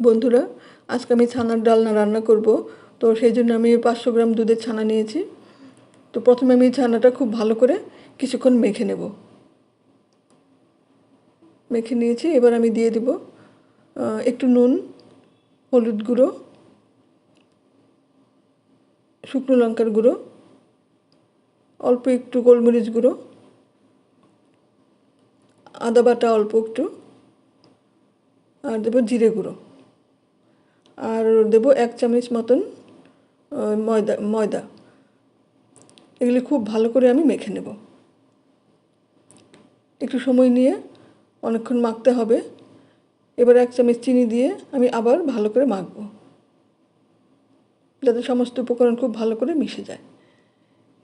বন্ধুরা, আজকে আমি ছানার ডালনা রান্না করব। তো সেই জন্য আমি পাঁচশো গ্রাম দুধের ছানা নিয়েছি। তো প্রথমে আমি ছানাটা খুব ভালো করে কিছুক্ষণ মেখে নেব। মেখে নিয়েছি, এবার আমি দিয়ে দিব একটু নুন, হলুদ গুঁড়ো, শুকনো লঙ্কার গুঁড়ো, অল্প একটু গোলমরিচ গুঁড়ো, আদা বাটা অল্প একটু, আর দেবো জিরে গুঁড়ো। আর দেবো এক চামচ মতন ময়দা ময়দা। এগুলি খুব ভালো করে আমি মেখে নেব। একটু সময় নিয়ে অনেকক্ষণ মাখতে হবে। এবার এক চামচ চিনি দিয়ে আমি আবার ভালো করে মাখবো। যাতে সমস্ত উপকরণ খুব ভালো করে মিশে যায়।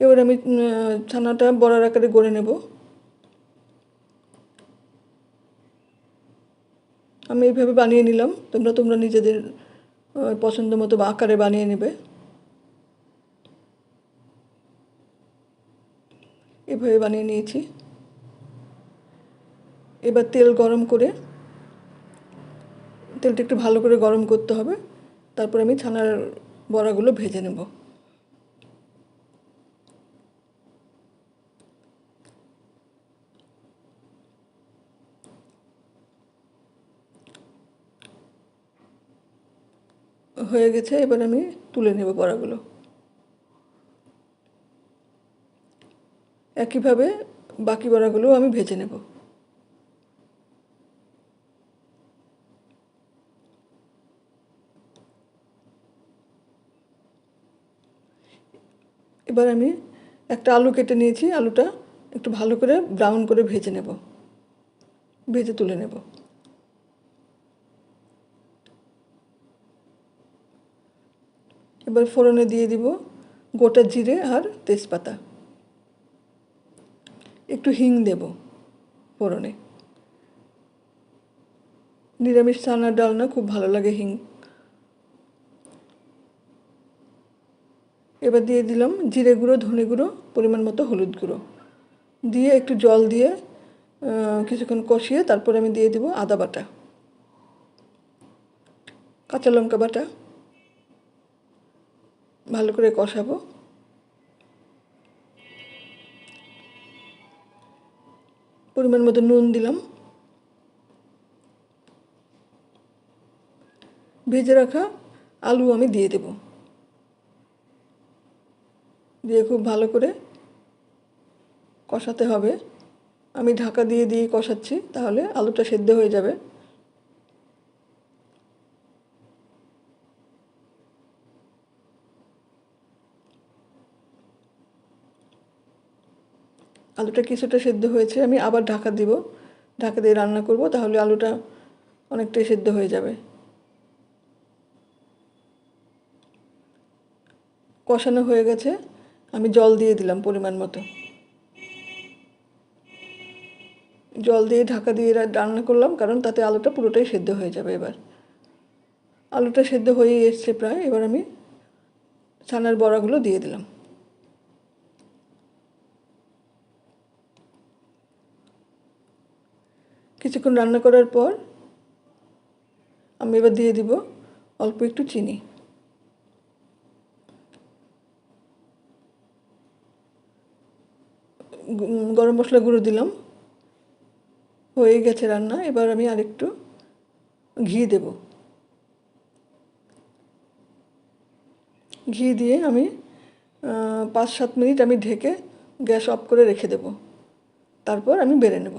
এবার আমি ছানাটা বড়ার আকারে গড়ে নেব। আমি এইভাবে বানিয়ে নিলাম। তোমরা তোমরা নিজেদের পছন্দ মতো আকারে বানিয়ে নেবে। এভাবে বানিয়ে নিয়েছি। এবার তেল গরম করে, তেলটা একটু ভালো করে গরম করতে হবে। তারপর আমি ছানার বড়াগুলো ভেজে নেব। হয়ে গেছে, এবার আমি তুলে নেব বড়াগুলো একইভাবে বাকি বড়াগুলো আমি ভেজে নেব। এবার আমি একটা আলু কেটে নিয়েছি, আলুটা একটু ভালো করে ব্রাউন করে ভেজে নেব। ভেজে তুলে নেব। এবার ফোড়নে দিয়ে দিব গোটা জিরে আর তেজপাতা। একটু হিং দেব ফোড়নে। নিরামিষ চানার ডালনা খুব ভালো লাগে হিং। এবার দিয়ে দিলাম জিরে গুঁড়ো, ধনে গুঁড়ো, পরিমাণ মতো হলুদ গুঁড়ো। দিয়ে একটু জল দিয়ে কিছুক্ষণ কষিয়ে তারপর আমি দিয়ে দিব আদা বাটা। কাঁচা লঙ্কা বাটা। ভালো করে কষাবো। পরিমাণ মতো নুন দিলাম। ভেজে রাখা আলু আমি দিয়ে দেব। দিয়ে খুব ভালো করে কষাতে হবে। আমি ঢাকা দিয়ে দিয়ে কষাচ্ছি, তাহলে আলুটা সেদ্ধ হয়ে যাবে। আলুটা কিছুটা সেদ্ধ হয়েছে, আমি আবার ঢাকা দিব। ঢাকা দিয়ে রান্না করব, তাহলে আলুটা অনেকটাই সেদ্ধ হয়ে যাবে। কষানো হয়ে গেছে, আমি জল দিয়ে দিলাম পরিমাণ মতো। জল দিয়ে ঢাকা দিয়ে রান্না করলাম, কারণ তাতে আলুটা পুরোটাই সেদ্ধ হয়ে যাবে এবার। আলুটা সেদ্ধ হয়ে এসছে প্রায়, এবার আমি ছানার বড়াগুলো দিয়ে দিলাম। কিছুক্ষণ রান্না করার পর আমি এবার দিয়ে দিব অল্প একটু চিনি। গরম মশলা গুঁড়ো দিলাম। হয়ে গেছে রান্না, এবার আমি আরেকটু ঘি দেব। ঘি দিয়ে আমি পাঁচ সাত মিনিট আমি ঢেকে গ্যাস অফ করে রেখে দেব। তারপর আমি বেড়ে নেব।